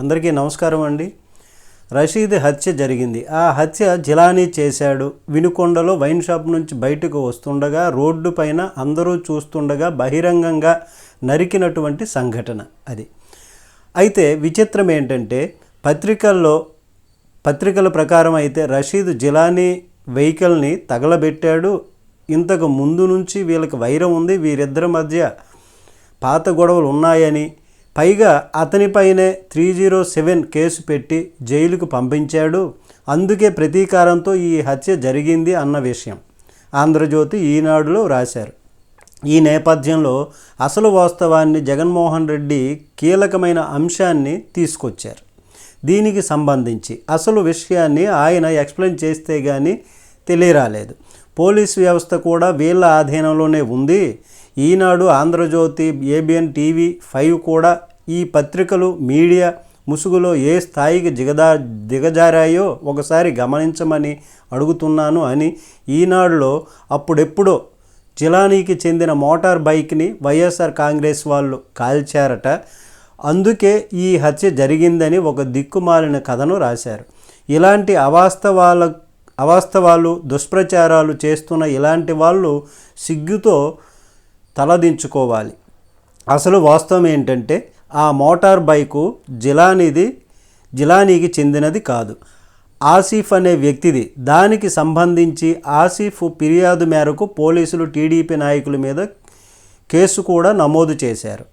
అందరికీ నమస్కారం అండి. రషీద్ హత్య జరిగింది. ఆ హత్య జిలానీ చేశాడు. వినుకొండలో వైన్ షాప్ నుంచి బయటకు వస్తుండగా రోడ్డు పైన అందరూ చూస్తుండగా బహిరంగంగా నరికినటువంటి సంఘటన అది. అయితే విచిత్రం ఏంటంటే పత్రికల్లో పత్రికల ప్రకారం అయితే రషీద్ జిలానీ వెహికల్ని తగలబెట్టాడు. ఇంతకు ముందు నుంచి వీళ్ళకి వైరం ఉంది. వీరిద్దరి మధ్య పాత గొడవలు ఉన్నాయని పైగా అతనిపైనే త్రీ జీరో సెవెన్ కేసు పెట్టి జైలుకు పంపించాడు. అందుకే ప్రతీకారంతో ఈ హత్య జరిగింది అన్న విషయం ఆంధ్రజ్యోతి ఈనాడులో రాశారు. ఈ నేపథ్యంలో అసలు వాస్తవాన్ని జగన్మోహన్ రెడ్డి కీలకమైన అంశాన్ని తీసుకొచ్చారు. దీనికి సంబంధించి అసలు విషయాన్ని ఆయన ఎక్స్ప్లెయిన్ చేస్తే కానీ తెలియరాలేదు. పోలీస్ వ్యవస్థ కూడా వీళ్ళ ఆధీనంలోనే ఉంది. Eenadu Andhrajyothy ABN TV five కూడా ఈ పత్రికలు మీడియా ముసుగులో ఏ స్థాయికి దిగదా దిగజారాయో ఒకసారి గమనించమని అడుగుతున్నాను అని ఈనాడులో అప్పుడెప్పుడో జిలానీకి చెందిన మోటార్ బైక్ని వైఎస్ఆర్ కాంగ్రెస్ వాళ్ళు కాల్చారట. అందుకే ఈ హత్య జరిగిందని ఒక దిక్కుమాలిన కథను రాశారు. ఇలాంటి అవాస్తవాల అవాస్తవాలు దుష్ప్రచారాలు చేస్తున్న ఇలాంటి వాళ్ళు సిగ్గుతో తలదించుకోవాలి. అసలు వాస్తవం ఏంటంటే ఆ మోటార్ బైకు జిలానీది జిలానీకి చెందినది కాదు. ఆసిఫ్ అనే వ్యక్తిది. దానికి సంబంధించి ఆసిఫ్ ఫిర్యాదు మేరకు పోలీసులు టీడీపీ నాయకుల మీద కేసు కూడా నమోదు చేశారు.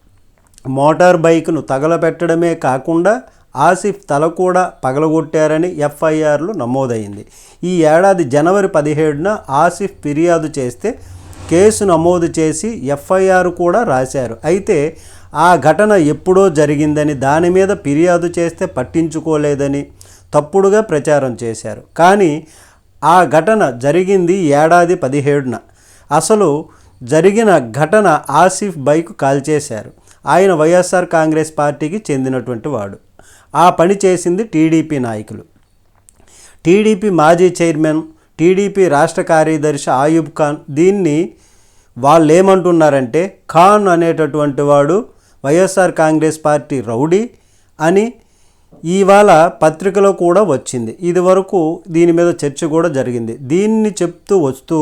మోటార్ బైక్ను తగలబెట్టడమే కాకుండా ఆసిఫ్ తల కూడా పగలగొట్టారని ఎఫ్ఐఆర్లు నమోదైంది. ఈ ఏడాది జనవరి పదిహేడున ఆసిఫ్ ఫిర్యాదు చేస్తే కేసు నమోదు చేసి ఎఫ్ఐఆర్ కూడా రాశారు. అయితే ఆ ఘటన ఎప్పుడో జరిగిందని దాని మీద ఫిర్యాదు చేస్తే పట్టించుకోలేదని తప్పుడుగా ప్రచారం చేశారు. కానీ ఆ ఘటన జరిగింది ఏడాది పదిహేడున. అసలు జరిగిన ఘటన ఆసిఫ్ బైక్ కాల్చేశారు. ఆయన వైఎస్ఆర్ కాంగ్రెస్ పార్టీకి చెందినటువంటి వాడు. ఆ పని చేసింది టీడీపీ నాయకులు. టీడీపీ మాజీ చైర్మన్ టీడీపీ రాష్ట్ర కార్యదర్శి ఆయూబ్ ఖాన్ దీన్ని వాళ్ళు ఏమంటున్నారంటే ఖాన్ అనేటటువంటి వాడు వైఎస్ఆర్ కాంగ్రెస్ పార్టీ రౌడీ అని ఇవాళ పత్రికలో కూడా వచ్చింది. ఇది వరకు దీని మీద చర్చ కూడా జరిగింది. దీన్ని చెప్తూ వస్తూ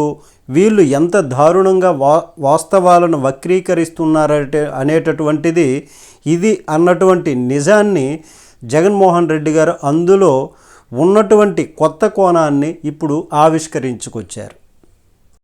వీళ్ళు ఎంత దారుణంగా వా వాస్తవాలను వక్రీకరిస్తున్నారంటే అనేటటువంటిది ఇది అన్నటువంటి నిజాన్ని జగన్మోహన్ రెడ్డి గారు అందులో ఉన్నటువంటి కొత్త కోణాన్ని ఇప్పుడు ఆవిష్కరించుకొచ్చారు.